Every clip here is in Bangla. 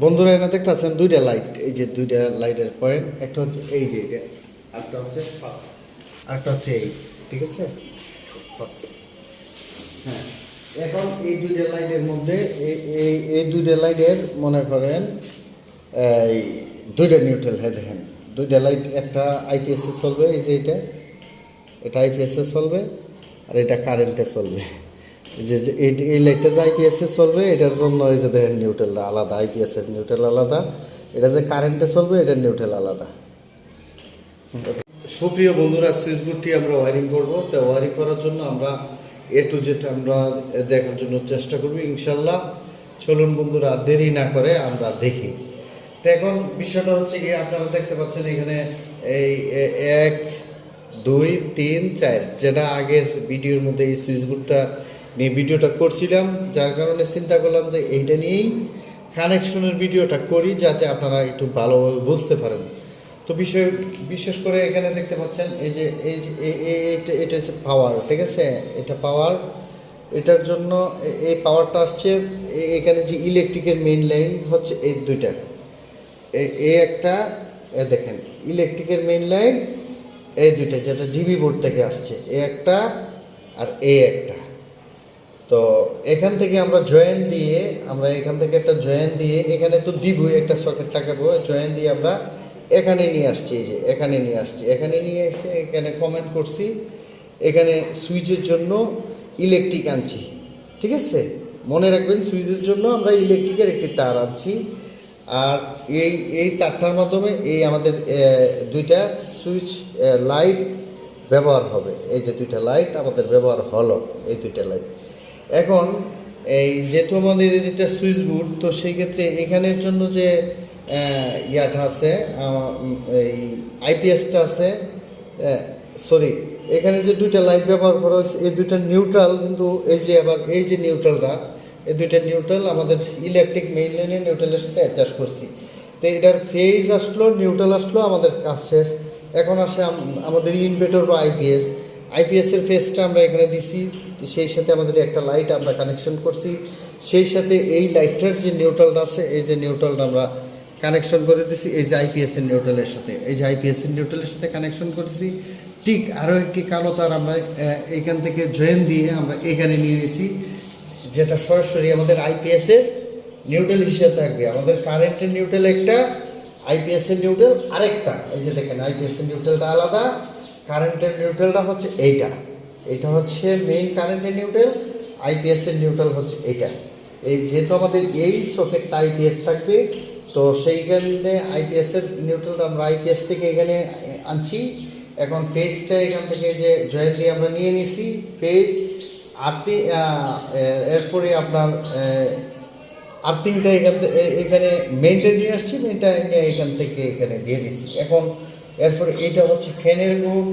বন্ধুরা এনে দেখতে দেখতেছেন দুইটা লাইট এই যে দুইটা লাইটের পয়েন্ট একটা হচ্ছে এই যে এটা একটা হচ্ছে আরেকটা হচ্ছে এই, ঠিক আছে? হ্যাঁ এখন এই দুইটা লাইটের মধ্যে, এই- এই দুইটা লাইটের মনে করেন, এই দুইটা নিউট্রাল হ্যাঁ দেখেন, দুইটা লাইট একটা আইপিএস চলবে, এই যে এটা এটা আইপিএস চলবে, আর এটা কারেন্টে চলবে। যে এই লাইটটা চলবে, এটার জন্য যে আলাদা আইপিএস এর নিউট্রাল আলাদা। এটা যে চলবে আলাদা। সুপ্রিয় বন্ধুরা সুইচ বোর্ডটি আমরা ওয়ারিং করব। তো ওয়ারিং করার জন্য আমরা এ টু জেড আমরা দেখার জন্য চেষ্টা করব, ইনশাল্লাহ। চলুন বন্ধুরা দেরি না করে আমরা দেখি। তো এখন বিষয়টা হচ্ছে কি, আপনারা দেখতে পাচ্ছেন এখানে এই এক, দুই, তিন, চার, যেটা আগের ভিডিওর মধ্যে এই সুইচ বোর্ডটা নিয়ে ভিডিওটা করছিলাম, যার কারণে চিন্তা করলাম যে এইটা নিয়েই কানেকশনের ভিডিওটা করি যাতে আপনারা একটু ভালোভাবে বুঝতে পারেন। তো বিষয়, বিশেষ করে এখানে দেখতে পাচ্ছেন, এই যে এই যে এটা হচ্ছে পাওয়ার ঠিক আছে? এটা পাওয়ার এটার জন্য এই পাওয়ারটা আসছে এখানে যে ইলেকট্রিকের মেইন লাইন হচ্ছে এই দুইটা। এ- একটা দেখেন ইলেকট্রিকের মেইন লাইন এই দুইটা, যেটা ডিবি বোর্ড থেকে আসছে, এ একটা আর এ একটা। তো এখান থেকে আমরা জয়েন দিয়ে, আমরা এখান থেকে একটা জয়েন দিয়ে, এখানে তো দিবই একটা সকেট লাগাবো জয়েন দিয়ে আমরা এখানে নিয়ে আসছি, এই যে এখানে নিয়ে আসছি, এখানে নিয়ে এসে এখানে কমেন্ট করছি, এখানে সুইচের জন্য ইলেকট্রিক আনছি, ঠিক আছে? মনে রাখবেন সুইচের জন্য আমরা ইলেকট্রিকের একটি তার আনছি, আর এই এই তারটার মাধ্যমে এই আমাদের দুইটা সুইচ লাইট ব্যবহার হবে, এই যে দুইটা লাইট আমাদের ব্যবহার হলো, এই দুইটা লাইট এখন এই যেহেতু আমাদের এটা সুইচ তো সেই ক্ষেত্রে এখানের জন্য যে ইয়াটা আছে এই আইপিএসটা আছে সরি এখানে যে দুইটা লাইট ব্যবহার করা হয়েছে, এই দুইটা নিউট্রাল কিন্তু এই যে আবার এই যে নিউট্রালটা এই দুইটা নিউট্রাল আমাদের ইলেকট্রিক মেইন লাইনে নিউট্রালের সাথে অ্যাডজাস্ট করছি। তো এটার ফেজ আসলো নিউট্রাল আসলো, আমাদের কাজ শেষ। এখন আসে আম- আমাদের ইনভেটর বা আইপিএস আইপিএস এর ফেসটা আমরা এখানে দিছি, তো সেই সাথে আমাদের একটা লাইট আমরা কানেকশন করছি। সেই সাথে এই লাইটটার যে নিউট্রালটা আছে, এই যে নিউট্রালটা আমরা কানেকশন করে দিছি, এই যে আইপিএসের নিউট্রালের সাথে। এই যে আইপিএসের নিউট্রালের সাথে কানেকশন করছি। ঠিক আরও একটি কালো তার আমরা এইখান থেকে জয়েন দিয়ে আমরা এখানে নিয়ে এসেছি যেটা সরাসরি আমাদের আইপিএসের নিউট্রাল হিসেবে থাকবে। আমাদের কারেন্টের নিউট্রাল একটা আইপিএসের নিউট্রাল আরেকটা। এই যে দেখেন আইপিএসের নিউট্রালটা আলাদা। কারেন্টের নিউট্রালটা হচ্ছে এইটা। এটা হচ্ছে মেইন কারেন্টের নিউট্রাল আইপিএস এর নিউট্রাল হচ্ছে এইটা। এই যেহেতু আমাদের এই সকেটটা আইপিএস থাকবে, তো সেইখানে আইপিএস এর নিউট্রালটা আমরা আইপিএস থেকে এখানে আনছি। এখন ফেজটা এখান থেকে যে জয়েন দিয়ে আমরা নিয়ে নিছি ফেস আপনি এরপরে আপনার আর্থিংটা এখান থেকে, এখানে মেনটা নিয়ে আসছি মেনটা এখান থেকে এখানে দিয়ে দিচ্ছি। এখন এরপরে এইটা হচ্ছে ফ্যানের মুখ।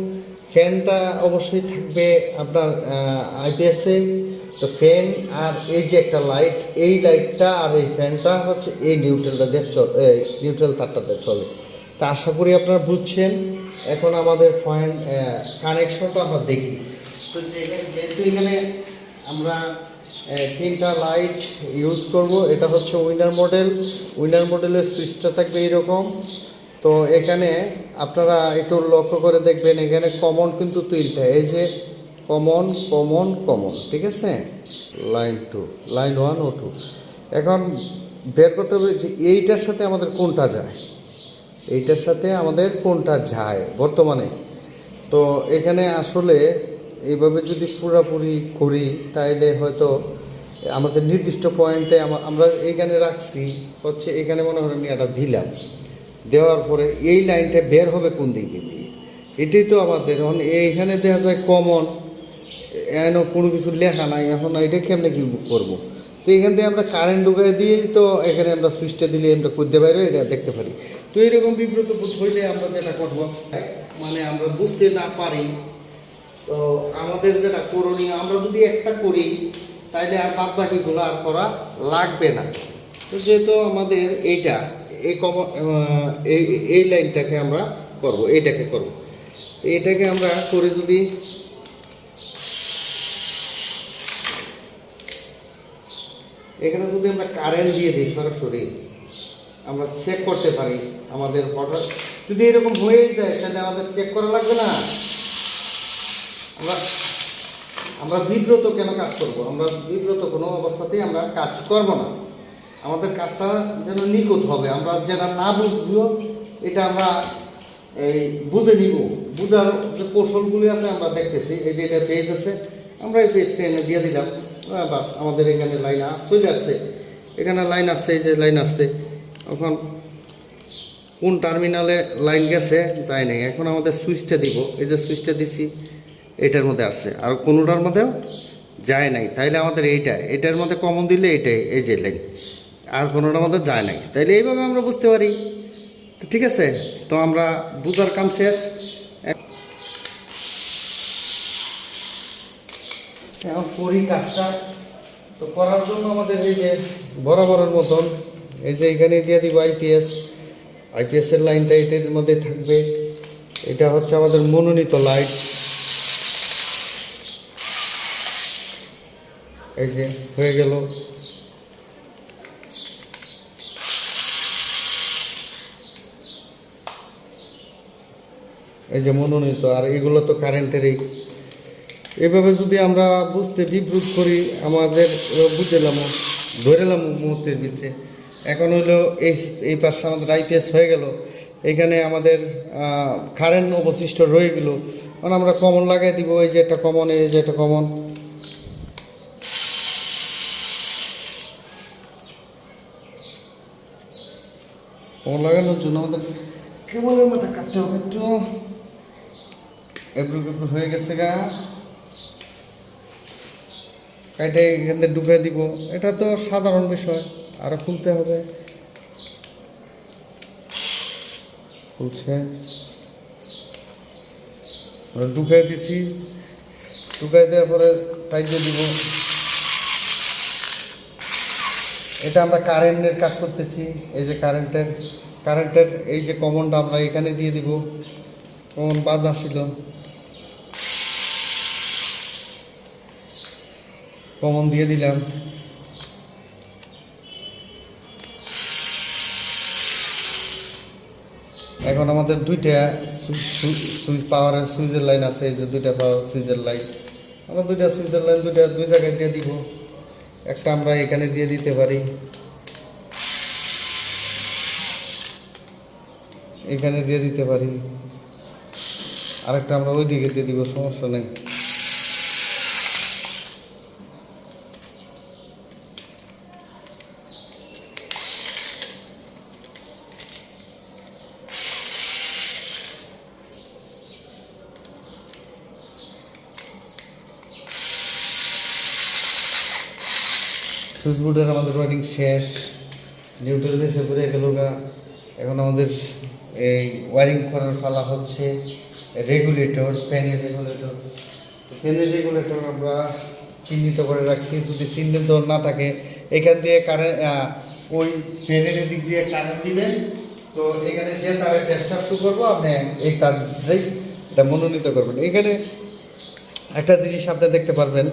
ফ্যানটা অবশ্যই থাকবে আপনার আইপিএসে তো ফ্যান আর এই যে একটা লাইট এই লাইটটা আর এই ফ্যানটা হচ্ছে এই নিউট্রালটা দিয়ে চল নিউট্রাল তারটাতে চলে। তা আশা করি আপনারা বুঝছেন। এখন আমাদের ফ্যান কানেকশনটা আমরা দেখি। তো যেহেতু এখানে আমরা তিনটা লাইট ইউজ করব, এটা হচ্ছে উইনার মডেল উইনার মডেলের সুইচটা থাকবে এইরকম তো এখানে আপনারা একটু লক্ষ্য করে দেখবেন, এখানে কমন কিন্তু তিনটা। এই যে কমন কমন কমন ঠিক আছে? লাইন টু লাইন ওয়ান ও টু এখন বের করতে হবে যে এইটার সাথে আমাদের কোনটা যায়? এইটার সাথে আমাদের কোনটা যায় বর্তমানে? তো এখানে আসলে এইভাবে যদি পুরাপুরি করি, তাইলে হয়তো আমাদের নির্দিষ্ট পয়েন্টে আমরা এইখানে রাখছি, হচ্ছে এখানে মনে করেন এটা দিলাম। দেওয়ার পরে এই লাইনটা বের হবে কোন দিকে দিয়ে? এটাই তো আমাদের, এখন এইখানে দেখা যায় কমন এন কোনো কিছু লেখা নাই, এখন এটা কেমনে কি করব? তো এখান থেকে আমরা কারেন্ট ঢুকাই দিয়ে তো এখানে আমরা সুইচটা দিলে আমরা করতে পারি, এটা দেখতে পারি। তো এরকম বিব্রত বোধ হইলে আমরা যেটা করব মানে আমরা বুঝতে না পারি, তো আমাদের যেটা করণীয়, আমরা যদি একটা করি, তাইলে আর বাদ বাকিগুলো আর করা লাগবে না। তো যেহেতু আমাদের এইটা এই কম এই এই লাইনটাকে আমরা করব, এইটাকে করব। এটাকে আমরা করে যদি এখানে যদি আমরা কারেন্ট দিয়ে দিই সরাসরি, আমরা চেক করতে পারি আমাদের অর্ডার যদি এরকম হয়ে যায়, তাহলে আমাদের চেক করা লাগবে না। আমরা আমরা বিব্রত কেন কাজ করব? আমরা বিব্রত কোনো অবস্থাতেই আমরা কাজ করব না। আমাদের কাজটা যেন নিখুঁত হবে। আমরা যেটা না বুঝব, এটা আমরা এই বুঝে নিব। বুঝার যে কৌশলগুলি আছে আমরা দেখতেছি। এই যে এটা পেজ আছে, আমরা এই পেজটা এনে দিয়ে দিলাম। বাস, আমাদের এখানে লাইন চলে আসছে। এখানে লাইন আসছে, এই যে লাইন আসছে। এখন কোন টার্মিনালে লাইন গেছে যায় নাই। এখন আমাদের সুইচটা দিব। এই যে সুইচটা দিছি, এটার মধ্যে আসছে। আর কোনোটার মধ্যেও যায় নাই। তাইলে আমাদের এইটা এটার মধ্যে কমন দিলে এটাই এই যে লাইন আর কোনোটার মধ্যে যায় নাই। তাইলে এইভাবে আমরা বুঝতে পারি। তো ঠিক আছে, তো আমরা বুঝার কাম শেষ। এখন করি কাজটা, তো করার জন্য আমাদের এই যে বরাবরের মতন, এই যে এখানে দিয়ে দিব আইপিএস আইপিএস এর লাইনটা এটার মধ্যে থাকবে। এটা হচ্ছে আমাদের মনোনীত লাইট। এই যে, হয়ে গেল। এই যে মনোনীত আর এগুলো তো কারেন্টেরই এভাবে যদি আমরা বুঝতে বিব্রত করি, আমাদের বুঝলাম ধরেলাম মুহূর্তের ভিতরে। এখন হইল এই এই পাশে আমাদের আইপিএস হয়ে গেল। এখানে আমাদের কারেন্ট অবশিষ্ট রয়ে গেল। কারণ আমরা কমন লাগাই দিব, এই যে একটা কমন এই যে একটা কমন কমন লাগানোর জন্য আমাদের কেবলের মাথা কাটতে হবে একটু। এপ্রিল হয়ে গেছে গা। কাইটে এখান থেকে ঢুকে দিব। এটা তো সাধারণ বিষয়। আরও খুলতে হবে। খুলছে। ঢুকে দিছি। ঢুকাই দেওয়ার পরে দিয়ে দিব। এটা আমরা কারেন্টের কাজ করতেছি। এই যে কারেন্টের কারেন্টের এই যে কমনটা আমরা এখানে দিয়ে দিব। কমন বাদ আসছিল কমন দিয়ে দিলাম। এখন আমাদের দুইটা সুইচ পাওয়ারের সুইচের লাইন আছে, এই যে দুইটা পাওয়ার সুইচের লাইন। আমরা দুইটা সুইচের লাইন দুইটা, দুই জায়গায় দিয়ে দিব। একটা আমরা এখানে দিয়ে দিতে পারি। এখানে দিয়ে দিতে পারি। আরেকটা আমরা ওই দিকে দিয়ে দিব, সমস্যা নেই। সুইচ আমাদের ওয়ারিং শেষ। নিউট্রাল দিয়েছে পুরো গেল এখন আমাদের এই ওয়ারিং করার ফালা হচ্ছে রেগুলেটর ফ্যানের রেগুলেটর তো ফ্যানের রেগুলেটর আমরা চিহ্নিত করে রাখছি। যদি চিহ্নিত না থাকে, এখান দিয়ে কারেন্ট ওই ফ্যানের দিক দিয়ে কারেন্ট দিবেন। তো এখানে যে তারের টেস্টার শুরু করব, আপনি এই তারটাই এটা মনোনীত করবেন। এখানে একটা জিনিস আপনি দেখতে পারবেন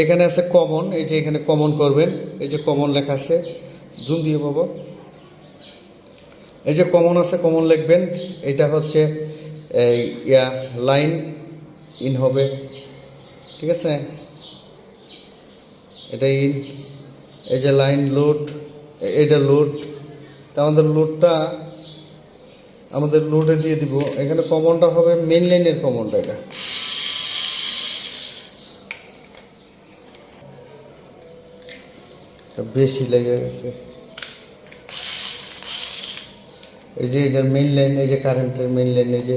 এখানে আছে কমন এই যে এখানে কমন করবেন, এই যে কমন লেখা আছে জুম দিয়ে পাবো। এই যে কমন আছে কমন লিখবেন, এটা হচ্ছে, এই, ইয়া লাইন ইন হবে, ঠিক আছে? এটা ইন এই যে লাইন লোড এটা লোড তা আমাদের লোডটা আমাদের লোডে দিয়ে দিব। এখানে কমনটা হবে মেন লাইনের কমনটা এটা। বেশি লেগে গেছে। এই যে এটার মেইন লাইন এই যে কারেন্টের মেন লাইন এই যে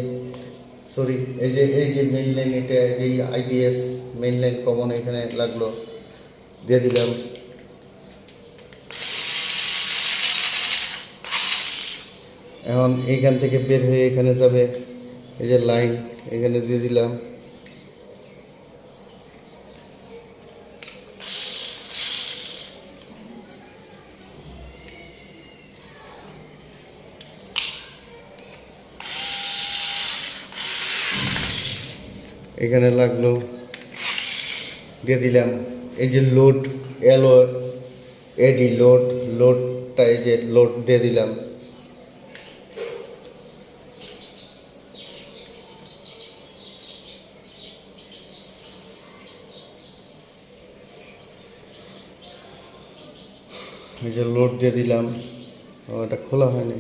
সরি এই যে এই যে মেন লাইন এটা, এই আইপিএস মেন লাইন কমন এখানে লাগল, দিয়ে দিলাম। এখন এইখান থেকে বের হয়ে এখানে যাবে, এই যে লাইন এখানে দিয়ে দিলাম। এখানে লাগল। দিয়ে দিলাম এই যে লোড এলো এডি লোড লোডটা এই যে লোড দিয়ে দিলাম। এই যে লোড দিয়ে দিলাম। এটা খোলা হয়নি।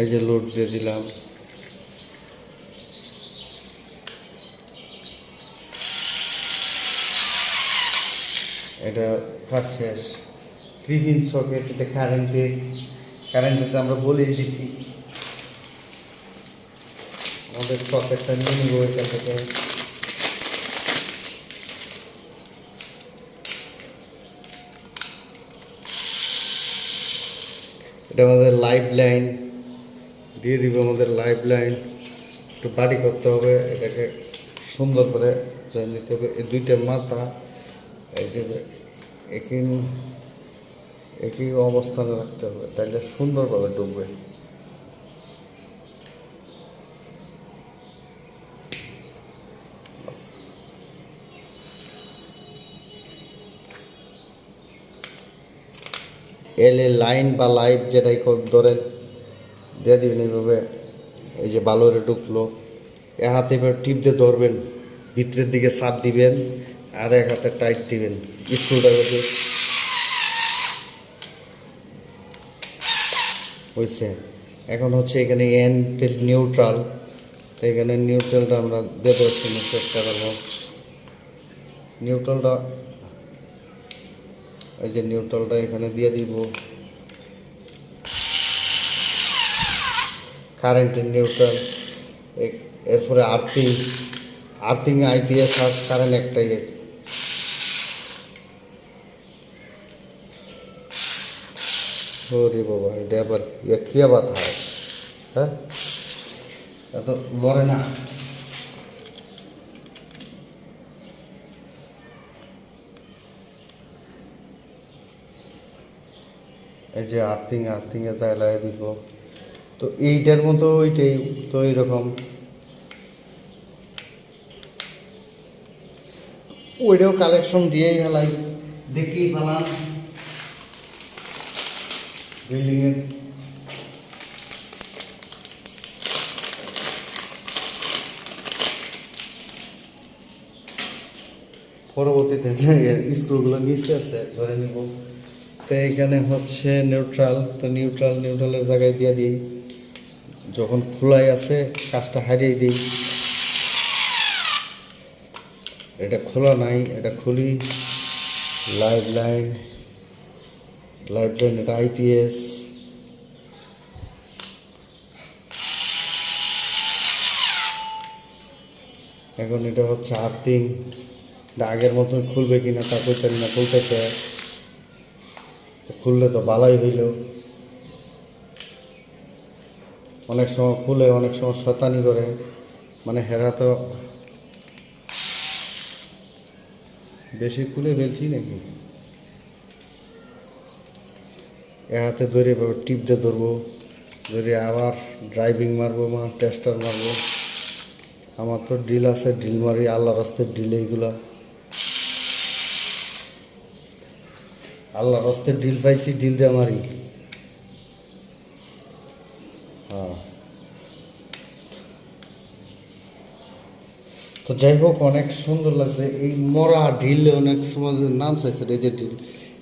এই যে লোড দিয়ে দিলাম। এটা কাজ শেষ। থ্রি পিন সকেট এটা কারেন্টের কারেন্টের আমরা বলেই দিছি। আমাদের সকেটটা নিয়ে নিব এখান থেকে। এটা আমাদের লাইফ লাইন দিয়ে দিব আমাদের লাইফ লাইন একটু বাড়ি করতে হবে, এটাকে সুন্দর করে জয়েন দিতে হবে। এই দুইটা মাথা, এই যে একই একই অবস্থানে রাখতে হবে তাইলে সুন্দরভাবে ডুববে। এলে লাইন বা লাইভ যেটাই ধরেন দিয়ে দিবেন এইভাবে। এই যে বালুরে ঢুকলো। এ হাতে এবার টিপ দিয়ে ধরবেন। ভিতরের দিকে চাপ দিবেন আর এক হাতে টাইট দিবেন। স্ক্রুড্রাইভার দিয়ে হয়েছে এখন হচ্ছে এখানে এন নিউট্রাল। তো এখানে নিউট্রালটা আমরা জন্য চেষ্টা করব। নিউট্রালটা, এই যে নিউট্রালটা এখানে দিয়ে দিব। কারেন্টের নিউট্রাল এরপরে আর্থিং আর্থিং আইপিএস কারেন্ট একটাই ওরে বাবা, এটা আবার ইয়ে কি আবার হয়? হ্যাঁ এত লড়ে না। এই যে আর্থিং আর্থিংয়ে চাইলায় দিব। তো এইটার মতো ওইটাই, তো এইরকম। ওইটাও কালেকশন দিয়েই ফেলাই, দেখেই ফেলাম। বিল্ডিংয়ের পরবর্তীতে স্ক্রুগুলো নিচে আছে, ধরে নিব। তো এখানে হচ্ছে নিউট্রাল তো নিউট্রাল নিউট্রালের জায়গায় দিয়ে দিই। যখন খোলাই আছে, কাজটা হারিয়ে দিই। এটা খোলা নাই, এটা খুলি। লাইভ লাইন লাইভ লাইন এটা আইপিএস এখন এটা হচ্ছে আর্থিং। এটা আগের মতন খুলবে কিনা তা কইতেন না, খুলতেছে। খুললে তো ভালোই হইল। অনেক সময় খুলে অনেক সময় শতানি করে। মানে হেরা তো বেশি খুলে ফেলছি নাকি? এ হাতে ধরে টিপ দিয়ে ধরবো, ধরে আবার ড্রাইভিং মারবো মা টেস্টার মারবো। আমার তো ড্রিল আছে ড্রিল মারি আল্লাহ রাস্তার ড্রিল এইগুলা। আল্লাহ রাস্তার ড্রিল পাইছি ড্রিল দিয়ে মারি। তো যাই হোক অনেক সুন্দর লাগছে। এই মরা ঢিল অনেক সময় নাম চাইছে যে ঢিল।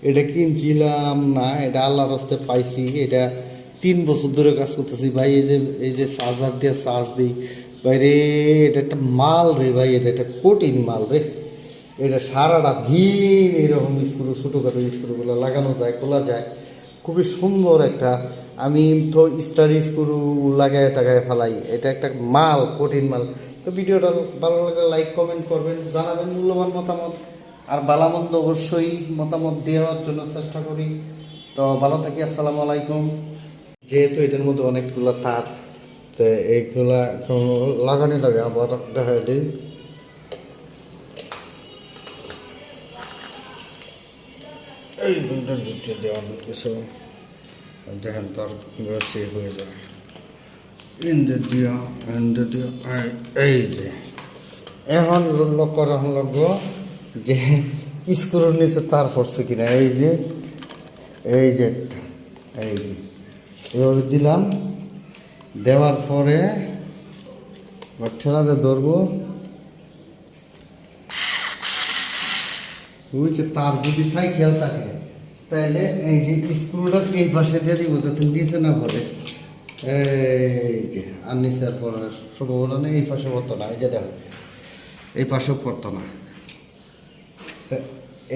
এটা কিনছিলাম না, এটা আল্লাহ রাস্তে পাইছি। এটা তিন বছর ধরে কাজ করতেছি। ভাই, এই যে এই যে চার্জার দিয়ে চার্জ দিই, ভাই রে, এটা একটা মাল রে ভাই, এটা একটা কঠিন মাল রে। এটা সারাটা দিন এরকম স্ক্রু, ছোটোখাটো স্ক্রুগুলো লাগানো যায়, খোলা যায়। খুবই সুন্দর একটা, আমি তো স্টার স্ক্রু লাগায় টাগায় ফেলাই। এটা একটা মাল, কঠিন মাল। তো ভিডিওটা ভালো লাগলে লাইক কমেন্ট করবেন, জানাবেন মূল্যবান মতামত। আর বালামন্দ অবশ্যই মতামত দেওয়ার জন্য চেষ্টা করি। তো ভালো থাকি, আসসালামু আলাইকুম। যেহেতু এটার মধ্যে অনেকগুলো তার, তো এইগুলা লাগানি লাগে, আবার দেখা দিই। এই দুইটা ভিতরে দেওয়া কিছু, দেখেন তার হয়ে যায়। ইন্দে দিয়া ইন্দে দিয়া এই- যে এখন লক্ষ্য রাখুন লাগবো যে স্ক্রুর নিচে তার পড়ছে কিনা, এই যে এই যে এই যে। এভাবে দিলাম, দেওয়ার পরে ঠেলাতে ধরবো। যে তার যদি তাই খেয়াল থাকে, তাহলে এই যে স্ক্রুটার এই পাশে দিয়ে দিব, যাতে নিচে না পড়ে। এই যে, আর নিচের পড়ার সম্ভাবনা নেই, এই পাশে পড়তো না, এই যে দেখো, এই পাশেও পড়তো না।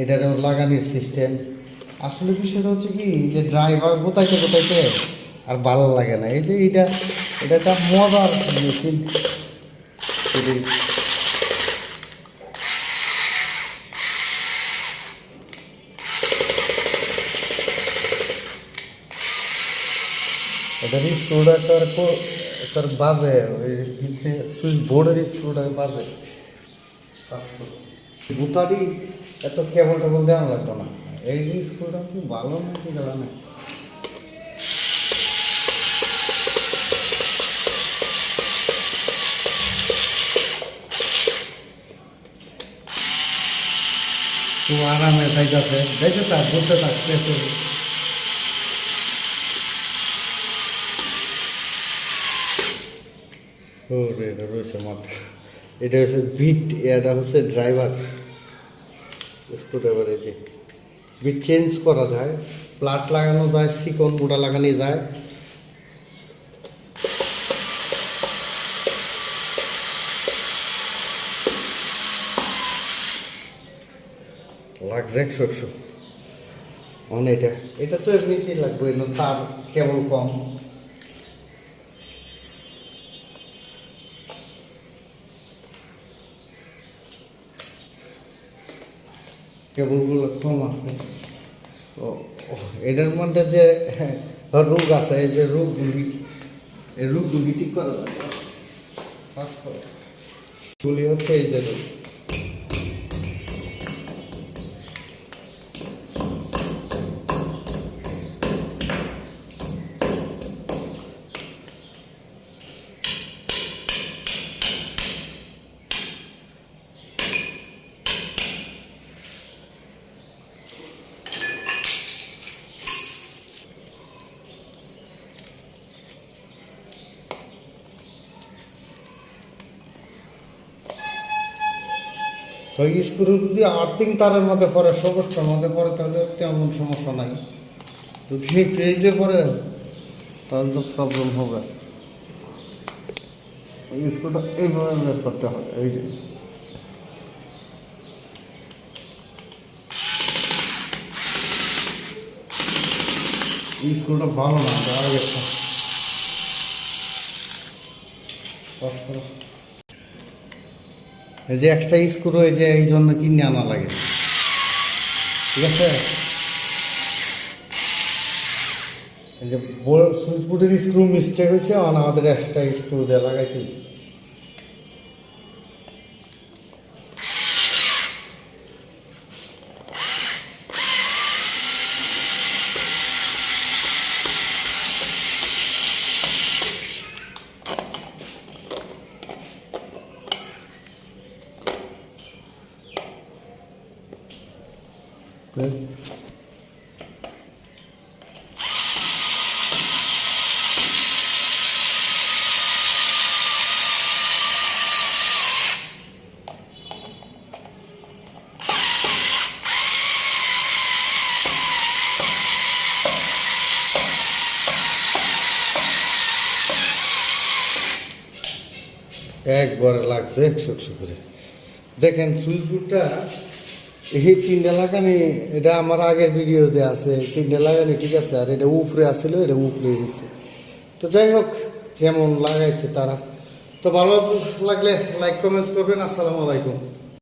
এটারও লাগানোর সিস্টেম আসলে বিষয়টা হচ্ছে কি যে ড্রাইভার কোথাইতে কোথাইতে আর ভালো লাগে না। এই যে এটা এটা একটা মজার মেশিন এটা স্ক্রুটা তার বাজে, ওই সুইচ বোর্ডের স্ক্রুটা বাজে বুতারি এত কেবল টেবল দেওয়া লাগতো না। এই স্ক্রুটা কি ভালো না জানা না। তো আরামে তাই যাচ্ছে দেখে তার বলতে থাকতে ও রে এটা রয়েছে মাথা এটা হচ্ছে বিট এটা হচ্ছে ড্রাইভার স্ক্রুড্রাইভার এই যে। বিট চেঞ্জ করা যায় প্লাট লাগানো যায় চিকন মোটা লাগানো যায়। লাগছে একশো একশো মানে এটা। এটা তো এমনিতেই লাগবে এটা তার কেবল কম? কেবলগুলো কম আছে। ও, এটার মধ্যে যে রোগ আছে এই যে রোগগুলি এই রোগগুলি ঠিক করা গুলি হচ্ছে এই যে রোগ। তো স্ক্রু যদি আর্থিং তারের মধ্যে পড়ে সবুজটার মধ্যে পড়ে, তাহলে তেমন সমস্যা নাই। যদি পেজে পরে তাহলে তো প্রবলেম হবে। ওই স্ক্রুটা এইভাবে বের করতে হবে, এই যে। এই স্ক্রুটা ভালো না, আগে পাস। যে একটা স্ক্রু এই যে এই জন্য কিনে আনা লাগে। ঠিক আছে? যে সুইচ বোর্ডের স্ক্রু মিস্টেক হয়েছে, আর আমাদের একটা স্ক্রু দিয়ে লাগাইতে হয়েছে। একবারে লাগছে একশো একশো করে। দেখেন সুইচ বোর্ডটা, এই তিনটা লাগানি এটা আমার আগের ভিডিওতে আছে তিনটা লাগানি ঠিক আছে, আর এটা উপরে আসছিল এটা উপরে গেছে তো যাই হোক, যেমন লাগাইছে তারা। তো ভালো লাগলে লাইক কমেন্টস করবেন, আসসালামু আলাইকুম।